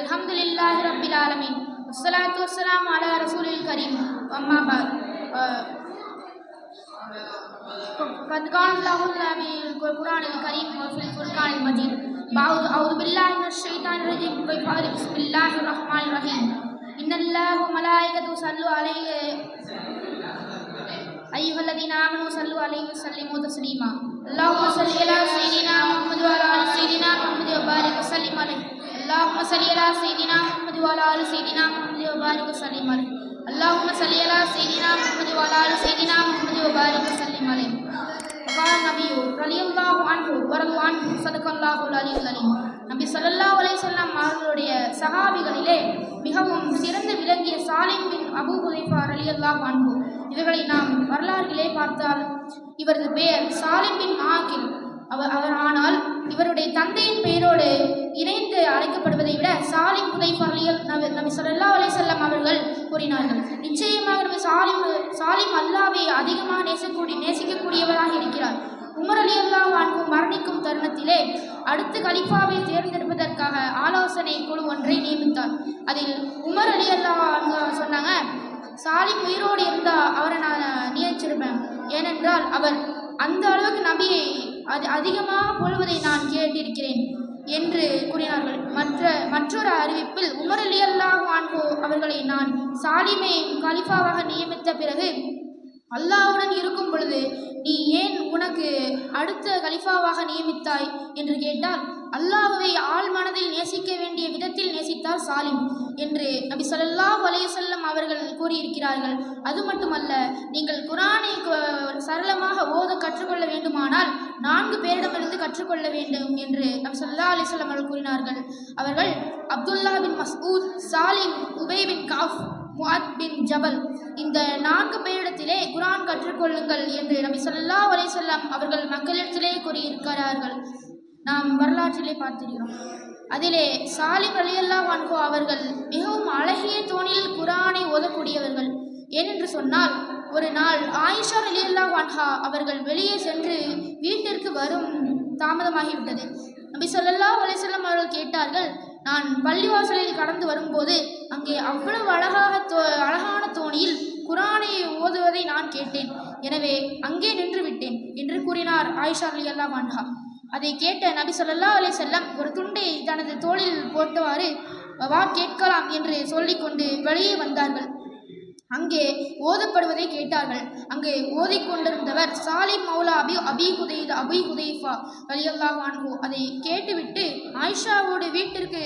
அல்ஹம்துலில்லாஹி ரப்பில் ஆலமீன் வஸ்ஸலாத்து வஸ்ஸலாம் அலா ரசூலில் கரீம் அம்மா பாத் قد قال الله في القرآن الكريم وفي الفرقان المجيد بعوض أعوذ بالله من الشيطان الرجيم وبفعل بسم الله الرحمن الرحيم إن الله ملائكته صلوا عليه أيها الذين آمنوا صلوا عليه وسلموا تسليما اللهم صل على سيدنا محمد وعلى آل سيدنا محمد وبارك وسلم عليه اللهم صل على سيدنا محمد وعلى آل سيدنا محمد وبارك وسلم عليه اللهم صل على سيدنا محمد وعلى آل سيدنا محمد وبارك وسلم عليه وقال النبي رضي الله عنه ورضوا عنه صدق الله العلي العليم நபி ஸல்லல்லாஹு அலைஹி வஸல்லம் அவர்களுடைய சஹாபிகளிலே மிகவும் சிறந்து விளங்கிய சாலிம் பின் அபூ ஹுதைஃபா ரலியல்லாஹு அன்ஹு இவர்களை நாம் வரலாறுகளே பார்த்தால் இவரது பெயர் சாலிம் பின் மாகில் அவர் அவர் ஆனால் இவருடைய தந்தையின் பெயரோடு இணைந்து அழைக்கப்படுவதை விட சாலிம் ஹுதைஃபா ரலியல் நபி நபி ஸல்லல்லாஹு அலை செல்லம் அவர்கள் கூறினார்கள். நிச்சயமாக நபி சாலிம் சாலிம் அல்லாவை அதிகமாக நேசக்கூடிய நேசிக்கக்கூடியவராக இருக்கிறார். உமர் அலி அல்லாஹ் அன்பு மரணிக்கும் தருணத்திலே அடுத்த கலிஃபாவை தேர்ந்தெடுப்பதற்காக ஆலோசனை குழு ஒன்றை நியமித்தார். அதில் உமர் அலி அல்லாஹ் சொன்னாங்க சாலிம் உயிரோடு இருந்தால் அவரை நான் நியமிச்சிருப்பேன். ஏனென்றால் அவர் அந்த அளவுக்கு நபியை அது அதிகமாக போல்வதை நான் கேட்டிருக்கிறேன் என்று கூறினார்கள். மற்ற மற்றொரு அறிவிப்பில் உமர் அலி அல்லாஹ் அவர்களை நான் சாலிமை கலிஃபாவாக நியமித்த பிறகு அல்லாவுடன் இருக்கும் பொழுது நீ ஏன் உனக்கு அடுத்த கலிஃபாவாக நியமித்தாய்? என்று கேட்டால் அல்லாஹுவை ஆள் மனதில் நேசிக்க வேண்டிய விதத்தில் நேசித்தார் சாலிம் என்று நபி ஸல்லல்லாஹு அலைஹி வஸல்லம் அவர்கள் கூறியிருக்கிறார்கள். அது மட்டுமல்ல நீங்கள் குரானை சரளமாக ஓத கற்றுக்கொள்ள வேண்டுமானால் நான்கு பேரிடமிருந்து கற்றுக்கொள்ள வேண்டும் என்று நபி சொல்லா அலைஹி அவர்கள் கூறினார்கள். அவர்கள் Abdullah bin Masud Salim Ubayy bin Kaab Muadh bin Jabal. இந்த நான்கு பேரிடத்திலே குரான் கற்றுக்கொள்ளுங்கள் என்று நபி சொல்லா அலைஹி வஸல்லம் அவர்கள் மக்களிடத்திலே கூறியிருக்கிறார்கள். நாம் வரலாற்றிலே பார்த்திருக்கிறோம். அதிலே சாலிம் ரலியல்லாஹு வான்கோ அவர்கள் மிகவும் அழகிய தோணில் குரானை ஓதக்கூடியவர்கள். ஏனென்று சொன்னால் ஒரு நாள் ஆயிஷா ரலியல்லாஹு வான்ஹா அவர்கள் வெளியே சென்று வீட்டிற்கு வரும் தாமதமாகிவிட்டது. நபி சொல்லல்லா அலைஹி அவர்கள் கேட்டார்கள் நான் பள்ளிவாசலில் கடந்து வரும்போது அங்கே அவ்வளவு அழகாக தோ அழகான தோணியில் குரானை ஓதுவதை நான் கேட்டேன். எனவே அங்கே நின்று விட்டேன் என்று கூறினார் ஆயிஷா அலி அல்லா மான்ஹா அதை கேட்ட நபி சொல்லல்லா அலி செல்லம் ஒரு துண்டை தனது தோளில் போட்டவாறு வா கேட்கலாம் என்று சொல்லிக்கொண்டு வெளியே வந்தார்கள். அங்கே ஓதப்படுவதை கேட்டார்கள். அங்கே ஓதிக்கொண்டிருந்தவர் சாலிம் மௌலா அபி அபி ஹுதை அபி ஹுதைஃபா ரலியல்லாஹு அதை கேட்டு ஆயிஷாவோடு வீட்டிற்கு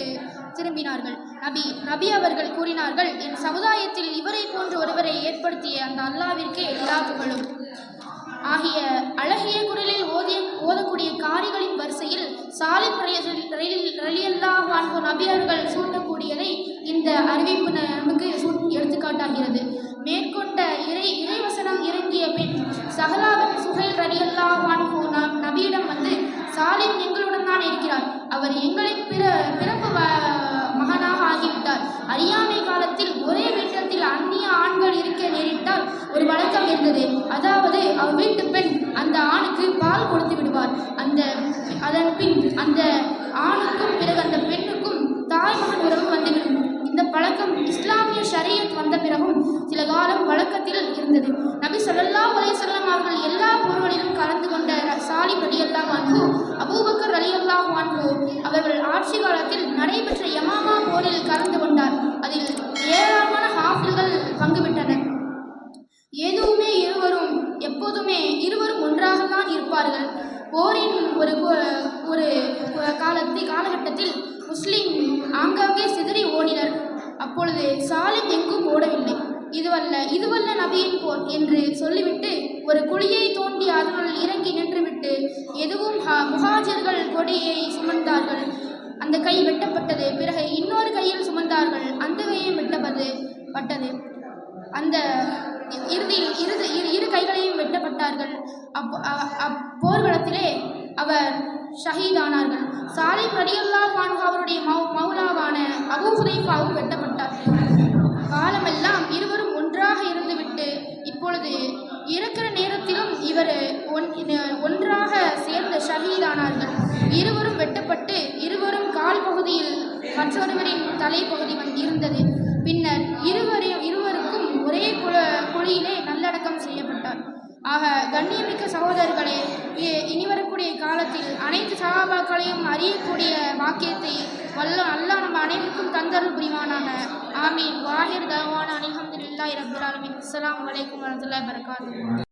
திரும்பினார்கள். நபி நபி அவர்கள் கூறினார்கள் என் சமுதாயத்தில் இவரை போன்ற ஒருவரை ஏற்படுத்திய அந்த அல்லாவிற்கே எல்லா புகழும். ஆகிய அழகிய குரலில் ஓதிய ஓதக்கூடிய காரிகளின் வரிசையில் சாலிம் ரலியல்லாஹு அன்ஹு நபியர்கள் சூட்டக்கூடியதை இந்த அறிவிப்பு நமக்கு எடுத்துக்காட்டாகிறது. மேற்கொண்ட இறை இறைவசனம் இறங்கிய பின் சஹலாபின் சுஹைல் ரலியல்லாஹு அன்ஹு நாம் நபியிடம் வந்து சாலின் எங்கள் இருக்கிறார். அவர் எங்களை பிற பிறப்பு வ- மகனாக ஆகிவிட்டார். அறியாமை காலத்தில் ஒரே வீட்டத்தில் அந்நிய ஆண்கள் இருக்க நேரிட்டால் ஒரு வழக்கம் இருந்தது. அதாவது அவ்வீட்டு பெண் அந்த ஆணுக்கு பால் கொடுத்து விடுவார். அந்த அதன் பின் அந்த ஆணுக்கும் பிறகு அந்த பெண்ணுக்கும் தாய் மகன் உறவு வந்துவிடும். இந்த பழக்கம் இஸ்லாமிய ஷரியத் வந்த பிறகும் சில காலம் வழக்கத்தில் இருந்தது. நபி ஸல்லல்லாஹு அலைஹி வஸல்லம் அவர்கள் எல்லா போர்களிலும் கலந்து கொண்ட சாலிம் ரலியல்லாஹு அன்ஹு அபூபக்கர் ரலியல்லாஹு அன்ஹு அவர்கள் ஆட்சி காலத்தில் நடைபெற்ற யமாமா போரில் கலந்து கொண்டார். அதில் ஏராளமான ஹாஃபில்கள் பங்கு பெற்றனர் எதுவுமே இருவரும் எப்போதுமே இருவரும் ஒன்றாகத்தான் இருப்பார்கள். போரின் ஒரு ஒரு காலத்தில் காலகட்டத்தில் முஸ்லிம் ஆங்காங்கே சிதறி ஓடினர். அப்பொழுது சாலிம் எங்கும் ஓடவில்லை. இதுவல்ல இதுவல்ல நபியின் போர் என்று சொல்லிவிட்டு ஒரு குழியை தோண்டி அதனுள் இறங்கி நின்றுவிட்டு எதுவும் முகாஜர்கள் கொடியை சுமந்தார்கள். அந்த கை வெட்டப்பட்டது. பிறகு இன்னொரு கையில் சுமந்தார்கள். அந்த கையும் வெட்டப்பது பட்டது. அந்த இறுதியில் இறுதி இரு இரு கைகளையும் வெட்டப்பட்டார்கள். அப் அப்போர்களத்திலே அவர் ஷஹீதானார்கள். சாலை ரலியல்லாஹு அன்ஹு அவருடைய மௌ மௌலாவான அபு ஹுதைஃபாவும் வெட்டப்பட்டார் காலமெல்லாம் இருவரும் தலையின் தலைப்பகுதி வந்து இருந்தது. பின்னர் இருவரையும் இருவருக்கும் ஒரே குல குழியிலே நல்லடக்கம் செய்யப்பட்டார். ஆக கண்ணியமிக்க சகோதரர்களே இ- இனி வரக்கூடிய காலத்தில் அனைத்து சகாபாக்களையும் அறியக்கூடிய வாக்கியத்தை வல்ல அல்லாஹ் நம்ம அனைவருக்கும் தந்தருள் புரிவானாக. ஆமீன். வாஹிர் தவான. அலிஹம்துலில்லாஹி ரப்பில் ஆலமீன். அஸ்லாம் வலைக்கம் வரஹ்மத்துல்லாஹி வபரகாத்துஹு.